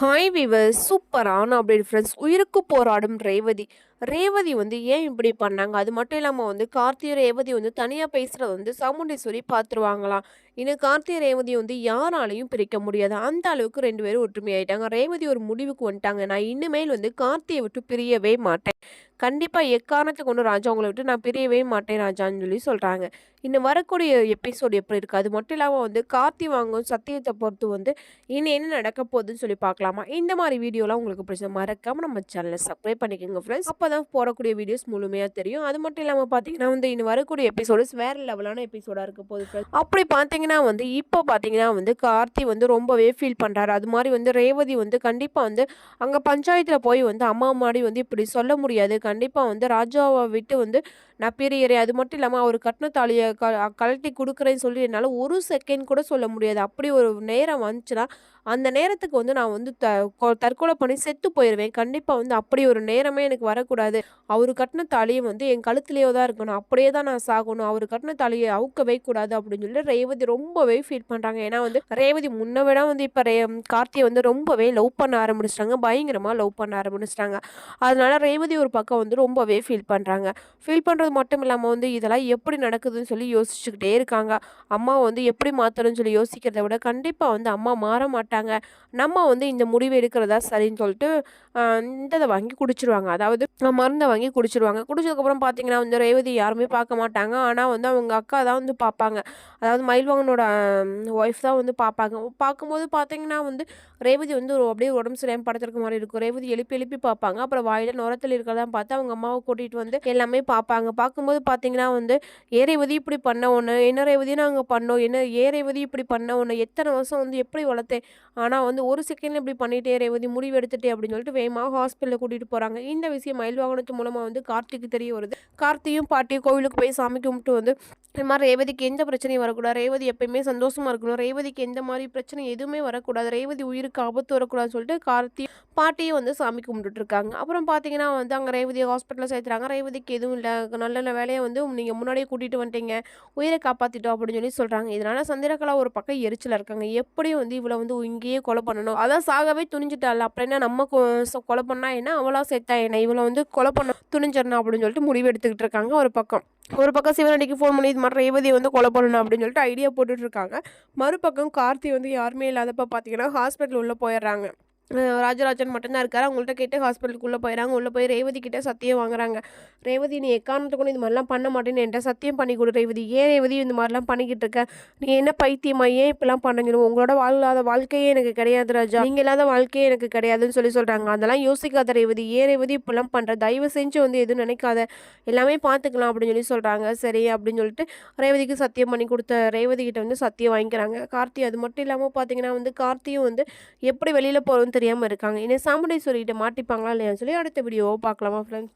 Hi விவர் சூப்பரான update friends உயிருக்கு போராடும் ரேவதி. ரேவதி வந்து ஏன் இப்படி பண்ணாங்க? அது மட்டும் இல்லாமல் வந்து கார்த்திகை ரேவதி வந்து தனியாக பேசுகிறத வந்து சாமுண்டேஸ்வரி பார்த்துருவாங்களாம் இன்னும் கார்த்திகை ரேவதி வந்து யாராலையும் பிரிக்க முடியாது. அந்த அளவுக்கு ரெண்டு பேரும் ஒற்றுமையாயிட்டாங்க. ரேவதி ஒரு முடிவுக்கு வந்துட்டாங்க. நான் இனிமேல் வந்து கார்த்தியை விட்டு பிரியவே மாட்டேன். கண்டிப்பாக எக்காரணத்தை கொண்டு ராஜா உங்களை விட்டு நான் பிரியவே மாட்டேன் ராஜான்னு சொல்லி சொல்கிறாங்க இன்னும் வரக்கூடிய எபிசோடு எப்படி இருக்குது அது மட்டும் இல்லாமல் வந்து கார்த்தி வாங்கும் சத்தியத்தை பொறுத்து வந்து இனி என்ன நடக்க போகுதுன்னு சொல்லி பார்க்கலாமா? இந்த மாதிரி வீடியோலாம் உங்களுக்கு பிடிச்ச மறக்காமல் நம்ம சேனலை சப்ஸ்கிரைப் பண்ணிக்கோங்க ஃப்ரெண்ட்ஸ் அப்போ தான் போடக்கூடிய வீடியோஸ் முழுமையாக தெரியும். அது மட்டும் இல்லாமல் பார்த்தீங்கன்னா வந்து இன்னும் வரக்கூடிய எபிசோட்ஸ் வேறு லெவலான எபிசோடாக இருக்க போகுது அப்படி பார்த்தீங்கன்னா வந்து இப்போ பார்த்தீங்கன்னா வந்து கார்த்தி வந்து ரொம்பவே ஃபீல் பண்ணுறாரு அது மாதிரி வந்து ரேவதி வந்து கண்டிப்பாக வந்து அங்கே பஞ்சாயத்தில் போய் வந்து அம்மா மாடி வந்து இப்படி சொல்ல முடியாது. கண்டிப்பாக வந்து ராஜாவை விட்டு வந்து நான் பிரியறேன். அது மட்டும் இல்லாமல் அவர் கட்டின தாலியை க கழட்டி கொடுக்குறேன்னு சொல்லி என்னால் ஒரு செகண்ட் கூட சொல்ல முடியாது. அப்படி ஒரு நேரம் வந்துச்சுன்னா அந்த நேரத்துக்கு வந்து நான் வந்து த கொ- தற்கொலை பண்ணி செத்து போயிடுவேன் கண்டிப்பாக வந்து அப்படி ஒரு நேரமே எனக்கு வரக்கூடாது. அவர் கட்டின தாலியை வந்து என் கழுத்துலேயோ தான் இருக்கணும். அப்படியே தான் நான் சாகணும். அவர் கட்டின தாலியை அவுக்கவே கூடாது அப்படின்னு சொல்லி ரேவதி ரொம்பவே ஃபீல் பண்ணுறாங்க ஏன்னா வந்து ரேவதி முன்ன விட வந்து இப்போ ரே கார்த்தியை வந்து ரொம்பவே லவ் பண்ண ஆரம்பிச்சிட்டாங்க. பயங்கரமாக லவ் பண்ண ஆரம்பிச்சிட்டாங்க. அதனால ரேவதி ஒரு பக்கம் வந்து ரொம்பவே ஃபீல் பண்ணுறாங்க ஃபீல் பண்ணுறது மட்டும் இல்லாமல் வந்து இதெல்லாம் எப்படி நடக்குதுன்னு சொல்லி யோசிச்சுக்கிட்டே இருக்காங்க. அம்மா வந்து எப்படி மாற்றணும்னு சொல்லி யோசிக்கிறத விட கண்டிப்பாக வந்து அம்மா மாற மாட்டாங்க. நம்ம வந்து இந்த முடிவு எடுக்கிறதா சரின்னு சொல்லிட்டு இந்த இதை வாங்கி குடிச்சிருவாங்க. அதாவது மருந்தை வாங்கி குடிச்சிருவாங்க. குடிச்சதுக்கப்புறம் பார்த்தீங்கன்னா வந்து ரேவதி யாருமே பார்க்க மாட்டாங்க. ஆனால் வந்து அவங்க அக்கா தான் வந்து பார்ப்பாங்க அதாவது மயில்வாங்கனோட ஒய்ஃப் தான் வந்து பார்ப்பாங்க பார்க்கும்போது பார்த்தீங்கன்னா வந்து ரேவதி வந்து ஒரு அப்படியே உடம்பு சரியாமல் படுத்திருக்க மாதிரி இருக்கும். ரேவதி எழுப்பி எழுப்பி பார்ப்பாங்க அப்புறம் வாயில நுரத்தில் இருக்கிறதான் பார்த்து அவங்க அம்மாவை கூட்டிகிட்டு வந்து எல்லாமே பார்ப்பாங்க பார்க்கும்போது பார்த்தீங்கன்னா வந்து ஏ ரேவதி இப்படி பண்ண ஒன்று என்ன ரேவதி நாங்கள் பண்ணோம்? என்ன ஏ ரேவதி இப்படி பண்ண ஒன்று எத்தனை வருஷம் வந்து எப்படி வளர்த்தேன்? ஆனால் வந்து ஒரு செகண்ட் இப்படி பண்ணிட்டே ரேவதி முடிவு எடுத்துட்டே அப்படின்னு சொல்லிட்டு வேகமாக ஹாஸ்பிட்டலில் கூட்டிகிட்டு போகிறாங்க இந்த விஷயம் மயில் வாகனத்து மூலமாக வந்து கார்த்திக்கு தெரிய வருது. கார்த்தியும் பாட்டியும் கோவிலுக்கு போய் சாமி கும்பிட்டு வந்து இது மாதிரி ரேவதிக்கு எந்த பிரச்சனையும் வரக்கூடாது. ரேவதி எப்பயுமே சந்தோஷமாக இருக்கணும். ரேவதிக்கு எந்த மாதிரி பிரச்சனை எதுவுமே வரக்கூடாது. ரேவதி உயிருக்கு ஆபத்து வரக்கூடாதுன்னு சொல்லிட்டு கார்த்தி பாட்டியும் வந்து சாமி கும்பிட்டுட்டு இருக்காங்க. அப்புறம் பார்த்தீங்கன்னா வந்து அங்கே ரேவதியை ஹாஸ்பிட்டலில் சேர்த்துறாங்க. ரேவதிக்கு எதுவும் இல்லை. நல்ல நல்ல வேலையை வந்து நீங்கள் முன்னாடியே கூட்டிகிட்டு வந்துட்டீங்க. உயிரை காப்பாற்றிட்டோம் அப்படின்னு சொல்லி சொல்கிறாங்க இதனால் சந்திரகலா ஒரு பக்கம் எரிச்சல் இருக்காங்க. எப்படியும் வந்து இவளை வந்து இங்கேயே கொலை பண்ணணும்? அதான் சாகவே துணிஞ்சிட்டாள். அப்புறம் என்ன நம்ம கொ- கொலை பண்ணால் என்ன? அவளாக சேர்த்தா என்ன? இவளை வந்து கொலை பண்ண துணிஞ்சிடணும் அப்படின்னு சொல்லிட்டு முடிவு எடுத்துக்கிட்டு இருக்காங்க ஒரு பக்கம். ஒரு பக்கம் சிவனடிக்கு ஃபோன் பண்ணி இது மாதிரி ரேவதி வந்து கொலை பண்ணணும் அப்படின்னு சொல்லிட்டு ஐடியா போட்டுட்ருக்காங்க மறுபக்கம் கார்த்தி வந்து யாருமே இல்லாதப்ப பார்த்தீங்கன்னா ஹாஸ்பிட்டல் உள்ளே போயிடுறாங்க. ராஜராஜன் மட்டும்தான் இருக்காரு. அவங்கள்ட்ட கேட்டு ஹாஸ்பிட்டலுக்குள்ளே போயிடறாங்க உள்ளே போய் ரேவதி கிட்ட சத்தியம் வாங்குறாங்க. ரேவதி நீ எக்காரணத்துக்கு கூட இது மாதிரிலாம் பண்ண மாட்டேன்னு என்கிட்ட சத்தியம் பண்ணி கொடு ரேவதி. ஏன் ரேவதி இந்த மாதிரிலாம் பண்ணிக்கிட்டு இருக்க? நீ என்ன பைத்தியமா? ஏன் இப்படிலாம் பண்ணுங்க உங்களோட வாழாத வாழ்க்கையே எனக்கு கிடையாது ராஜா. நீங்கள் இல்லாத வாழ்க்கையே எனக்கு கிடையாதுன்னு சொல்லி சொல்கிறாங்க அதெல்லாம் யோசிக்காத ரேவதி. ஏன் ரேவதி இப்படிலாம் பண்ணுற தயவு செஞ்சு வந்து எதுவும் நினைக்காத. எல்லாமே பார்த்துக்கலாம் அப்படின்னு சொல்லி சொல்கிறாங்க சரி அப்படின்னு சொல்லிட்டு ரேவதிக்கு சத்தியம் பண்ணி கொடுத்த ரேவதி கிட்ட வந்து சத்தியம் வாங்கிக்கிறாங்க. கார்த்தி அது மட்டும் இல்லாமல் பார்த்தீங்கன்னா வந்து கார்த்தியும் வந்து எப்படி வெளியில் போகிறோன்னு தெரியாமல் இருக்காங்க. இன்னும் சாமுண்டீஸ்வரி கிட்ட மாட்டிப்பாங்களா இல்லையான்னு சொல்லி அடுத்த வீடியோவை பார்க்கலாமா ஃப்ரெண்ட்ஸ்